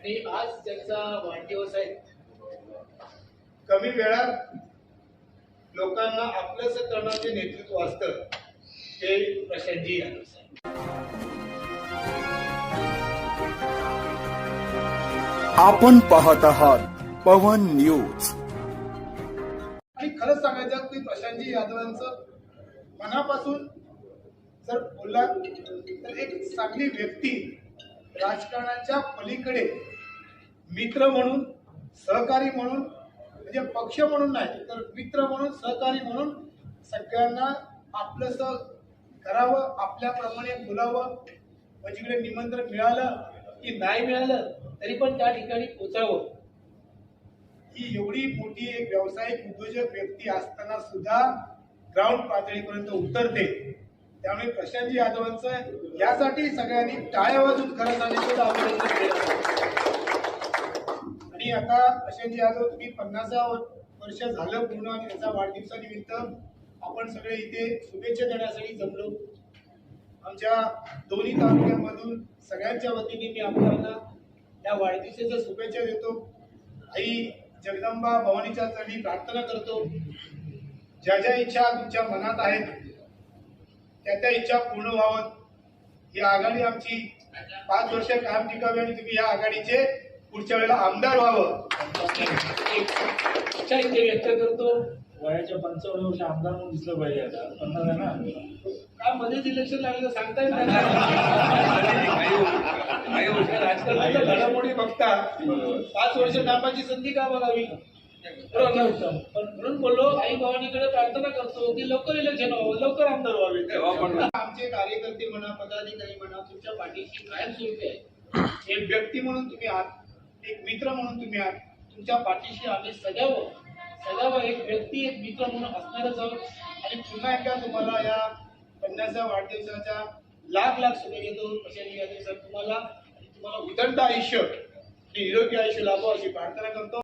आणि आज ज्यांचा वाढदिवस आहे कमी वेळात लोकांना आपलंस करण्याचे नेतृत्व असतं ते प्रशांतजी यादव साहेब. आपण पाहत आहात पवन न्यूज. आणि खरंच सांगायचं की प्रशांतजी यादवांचं मनापासून जर बोलला तर एक चांगली व्यक्ती राजकारणाच्या पलीकडे मित्र म्हणून सहकारी म्हणून म्हणजे पक्ष म्हणून नाही तर मित्र म्हणून सहकारी म्हणून सगळ्यांना आपलंस करावं आपल्याप्रमाणे बोलावं. म्हणजे निमंत्रण मिळालं की नाही मिळालं तरी पण त्या ठिकाणी पोचावं. ही एवढी मोठी एक व्यावसायिक उद्योजक व्यक्ती असताना सुद्धा ग्राउंड पातळीपर्यंत उतरते त्यामुळे प्रशांतजी यादवांचं यासाठी सगळ्यांनी टाळ्या वाजून खरं सांगितलं अभिनंदन केलं आणि आता प्रशांतजी यादव तुम्ही पन्नासा वर्ष झालं पूर्ण आणि त्याचा वाढदिवसानिमित्त आपण सगळे इथे शुभेच्छा देण्यासाठी जमलो. आमच्या दोन्ही तालुक्यांमधून सगळ्यांच्या वतीने मी आपल्याला या वाढदिवसाच्या शुभेच्छा देतो. आई जगदंबा भवानीच्या चरणी प्रार्थना करतो. ज्या ज्या इच्छा तुमच्या मनात आहेत त्या त्या इच्छा पूर्ण व्हावं. ही आघाडी आमची पाच वर्ष काम टिकावी आणि तुम्ही या आघाडीचे पुढच्या वेळेला आमदार व्हावं. एक इच्छा इथे व्यक्त करतो. वयाच्या पंचावन्न वर्ष आमदार म्हणून दिसलं पाहिजे आता. पन्नास आहे ना? का मध्येच इलेक्शन लागलं सांगता येत नाही. राजकारणाच्या घडामोडी बघता. पाच वर्ष कामाची संधी का बघावी? पण म्हणून बोललो आई भवानीकडे प्रार्थना करतो की लवकर इलेक्शन व्हावं लवकर आमदार व्हावे आमचे कार्यकर्ते म्हणा पदाधिकारी म्हणा तुमच्या पाठीशी कायम स्वरूपी आहे. एक व्यक्ती म्हणून तुम्ही आहात एक मित्र म्हणून तुम्ही आहात तुमच्या पाठीशी आम्ही सदैव सदैव एक व्यक्ती एक मित्र म्हणून असणारच आहोत आणि पुन्हा एकदा तुम्हाला या पन्नासव्या वाढदिवसाच्या लाख लाख शुभेच्छा यादव सर तुम्हाला तुम्हाला उदंड आयुष्य निरोगी आयुष्य लाभो अशी प्रार्थना करतो.